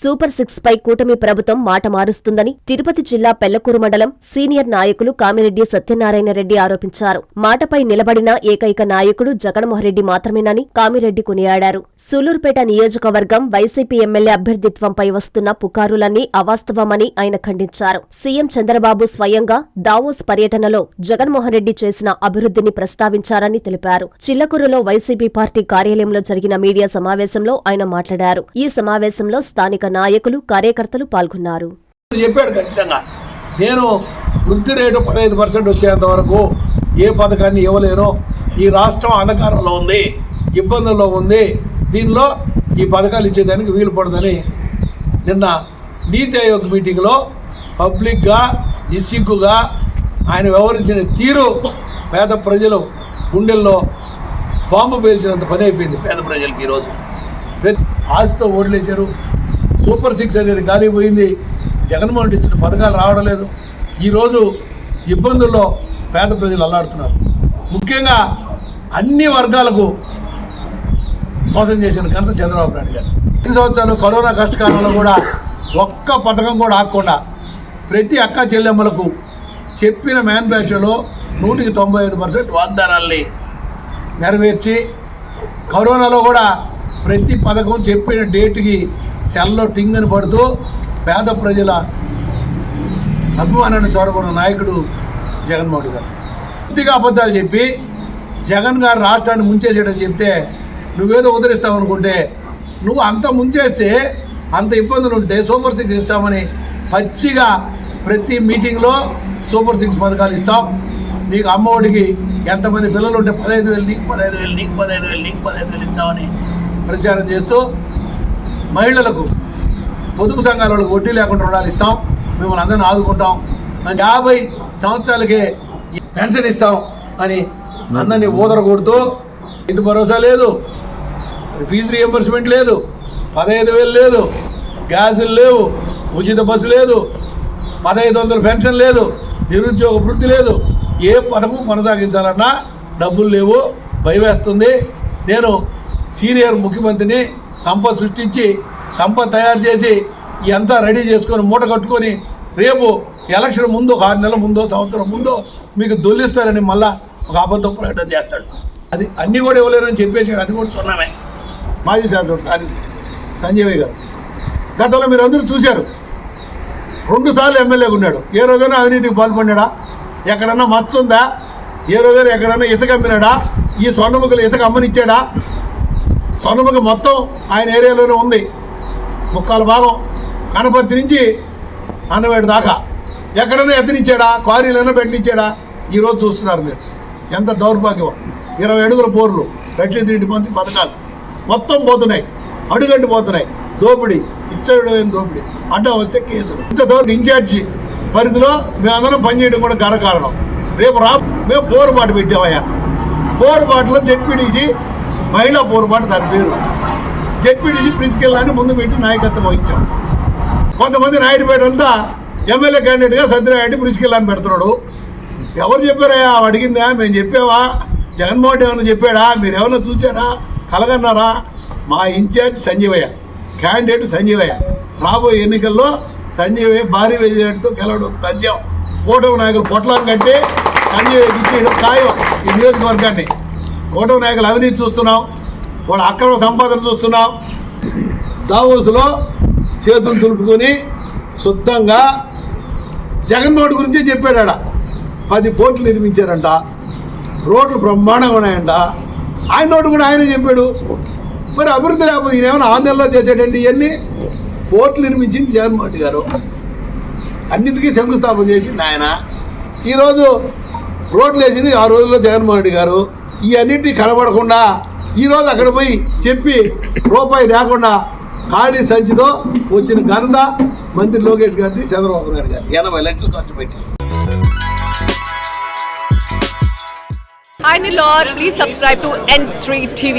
Super six pi కూటమి ప్రభుత్వం మాట మారుస్తుందని తిరుపతి జిల్లా పెళ్ళకూరు మండలం సీనియర్ నాయకులు కామిరెడ్డి సత్యనారాయణ రెడ్డి ఆరోపించారు. మాటపై నిలబడిన ఏకైక నాయకుడు జగన్మోహన్రెడ్డి మాత్రమేనని కామిరెడ్డి కొనియాడారు. సూలూరుపేట నియోజకవర్గం వైసీపీ ఎమ్మెల్యే అభ్యర్థిత్వంపై వస్తున్న పుకారులన్నీ అవాస్తవమని ఆయన ఖండించారు. సీఎం చంద్రబాబు స్వయంగా దావోస్ పర్యటనలో జగన్మోహన్ రెడ్డి చేసిన అభివృద్ధిని ప్రస్తావించారని తెలిపారు. చిల్లకూరులో వైసీపీ పార్టీ కార్యాలయంలో జరిగిన మీడియా సమావేశంలో ఆయన మాట్లాడారు. ఈ సమావేశంలో స్థానిక నాయకులు కార్యకర్తలు పాల్గొన్నారు. చెప్పాడు ఖచ్చితంగా. నేను వృద్ధి రేటు పదహైదు పర్సెంట్ వచ్చేంత వరకు ఏ పథకాన్ని ఇవ్వలేను. ఈ రాష్ట్రం అంధకారంలో ఉంది ఇబ్బందుల్లో ఉంది. దీనిలో ఈ పథకాలు ఇచ్చేదానికి వీలు పడదని నిన్న నీతి ఆయోగ్ మీటింగ్లో పబ్లిక్గా నిస్సిగ్గుగా ఆయన వ్యవహరించిన తీరు పేద ప్రజలు గుండెల్లో బాంబు పేల్చినంత పని అయిపోయింది పేద ప్రజలకి ఈరోజు. ఆస్తితో ఆశతో ఓట్లేశారు. సూపర్ సిక్స్ అనేది గాలిపోయింది జగన్మోహన్ రెడ్డి ఇస్తున్న పథకాలు రావడం లేదు. ఈరోజు ఇబ్బందుల్లో పేద ప్రజలు అల్లాడుతున్నారు. ముఖ్యంగా అన్ని వర్గాలకు మోసం చేసిన ఘనత చంద్రబాబు నాయుడు గారు. ఈ సంవత్సరాలు కరోనా కష్టకాలంలో కూడా ఒక్క పథకం కూడా ఆగకుండా ప్రతి అక్క చెల్లెమ్మలకు చెప్పిన మ్యానుఫ్యాక్చర్లో నూటికి తొంభై ఐదు పర్సెంట్ వాగ్దానాల్ని నెరవేర్చి కరోనాలో కూడా ప్రతి పథకం చెప్పిన డేట్కి సెల్లో టింగను పడుతూ పేద ప్రజల అభిమానాన్ని చూరగొన్న నాయకుడు జగన్మోహన్ గారు. పూర్తిగా అబద్ధాలు చెప్పి జగన్ గారు రాష్ట్రాన్ని ముంచేసేయడం చెప్తే నువ్వేదో ఉదరిస్తావు అనుకుంటే నువ్వు అంత ముంచేస్తే అంత ఇబ్బందులు ఉంటే సూపర్ సిక్స్ ఇస్తామని పచ్చిగా ప్రతి మీటింగ్లో సూపర్ సిక్స్ పథకాలు ఇస్తాం. నీకు అమ్మఒడికి ఎంతమంది పిల్లలు ఉంటే పదహైదు వేలు నీకు పదహైదు వేలు నీకు పదహైదు వేలు నీకు పదహైదు వేలు ఇస్తామని ప్రచారం చేస్తూ మహిళలకు పొదుపు సంఘాల వాళ్ళకి వడ్డీ లేకుండా రుణాలు ఇస్తాం. మిమ్మల్ని అందరిని ఆదుకుంటాం. యాభై సంవత్సరాలకే పెన్షన్ ఇస్తాం అని అందరినీ ఊదర కొడుతూ ఇది భరోసా లేదు. ఫీజు రియంబర్స్మెంట్ లేదు. పదహైదు వేలు లేదు. గ్యాసులు లేవు. ఉచిత బస్సు లేదు. పదహైదు వందల పెన్షన్ లేదు. నిరుద్యోగ వృత్తి లేదు. ఏ పథకం కొనసాగించాలన్నా డబ్బులు లేవు. భయవేస్తుంది నేను సీనియర్ ముఖ్యమంత్రిని సంపద సృష్టించి సంపద తయారు చేసి ఇదంతా రెడీ చేసుకొని మూట కట్టుకొని రేపు ఎలక్షన్ ముందు ఒక ఆరు నెలల ముందో సంవత్సరం ముందో మీకు దొల్లిస్తారని మళ్ళా ఒక అబద్ధం ప్రకటన చేస్తాడు. అది అన్నీ కూడా ఇవ్వలేరని చెప్పేసాడు అది కూడా సున్నామే. మాజీ శాసనసభ్యుడు సారి సంజయ్ గారు. గతంలో మీరు అందరూ చూశారు. రెండుసార్లు ఎమ్మెల్యేగా ఉన్నాడు. ఏ రోజైనా అవినీతికి పాల్పడినాడా? ఎక్కడన్నా మచ్చ ఉందా? ఏ రోజైనా ఎక్కడన్నా ఇసుక అమ్మినాడా? ఈ స్వర్ణముఖులు ఇసుక అమ్మనిచ్చాడా? స్వర్ణముఖ మొత్తం ఆయన ఏరియాలోనే ఉంది. ముక్కాల భాగం కనపర్తి నుంచి అన్నవేడు దాకా. ఎక్కడైనా ఎత్తనిచ్చాడా క్వారీలైనా పెట్టినిచ్చాడా ఈరోజు చూస్తున్నారు మీరు. ఎంత దౌర్భాగ్యం. ఇరవై అడుగుల పోర్లు. రెట్లు తిండి మంది పథకాలు. మొత్తం పోతున్నాయి. అడుగంటి పోతున్నాయి. దోపిడీ. ఇచ్చడు దోపిడీ? అడ్డం వస్తే కేసులు. ఇంత దోపిడి ఇన్ఛార్జి పరిధిలో మేమందరం పనిచేయడం కూడా గర్వకారణం. రేపు రా మేము పోరుబాటు పెట్టామయ్యా. పోరుబాటులో జెడ్పీటీసీ మహిళా పోరుబాటు దాని పేరు. జెడ్పీటీసీ ప్రిన్సిపల్ ముందు పెట్టి నాయకత్వం వహించాం. కొంతమంది నాయుడుపేట అంతా ఎమ్మెల్యే క్యాండిడేట్గా సత్యనారాయణ ప్రిన్సిపల్ అని పెడుతున్నాడు. ఎవరు చెప్పారయ్యా? అడిగిందా? మేము చెప్పావా? జగన్మోహన్ రెడ్డి ఏమైనా చెప్పాడా? మీరు ఏమైనా చూసారా కలగన్నారా? మా ఇన్ఛార్జ్ సంజీవయ్య క్యాండిడేట్ సంజీవయ్య. రాబోయే ఎన్నికల్లో సంజీవయ్య భారీ విజయంతో గెలవడం తథ్యం. కూటమి నాయకులు పొట్లం కంటే సంజీవయ్యకి ఇచ్చేయడం ఖాయం ఈ నియోజకవర్గాన్ని. కూటమి నాయకులు అవినీతి చూస్తున్నాం వాళ్ళ అక్రమ సంపాదన చూస్తున్నాం. దావోసులో చేతులు తులుపుకొని శుద్ధంగా జగన్మోహన్ గురించే చెప్పాడు పది కోట్లు నిర్మించారంట రోడ్లు బ్రహ్మాండంగా ఉన్నాయంట. ఆయన నోటు కూడా ఆయనే చెప్పాడు. మరి అభివృద్ధి లేకపోతే ఈయనేమైనా ఏమైనా చేసేటండి ఇవన్నీ? పోర్ట్లు నిర్మించింది జగన్మోహన్ రెడ్డి గారు. అన్నిటికీ శంకుస్థాపన చేసింది ఆయన. ఈరోజు రోడ్లు వేసింది ఆ రోజుల్లో జగన్మోహన్ రెడ్డి గారు. ఇవన్నింటినీ అన్నింటినీ కనబడకుండా ఈరోజు అక్కడ పోయి చెప్పి రూపాయి లేకుండా ఖాళీ సంచితో వచ్చిన ఘనత మంత్రి లోకేష్ గారిది చంద్రబాబు నాయుడు గారి ఎనభై లక్షలు ఖర్చు పెట్టి Hi Nilor, please subscribe to N3 TV.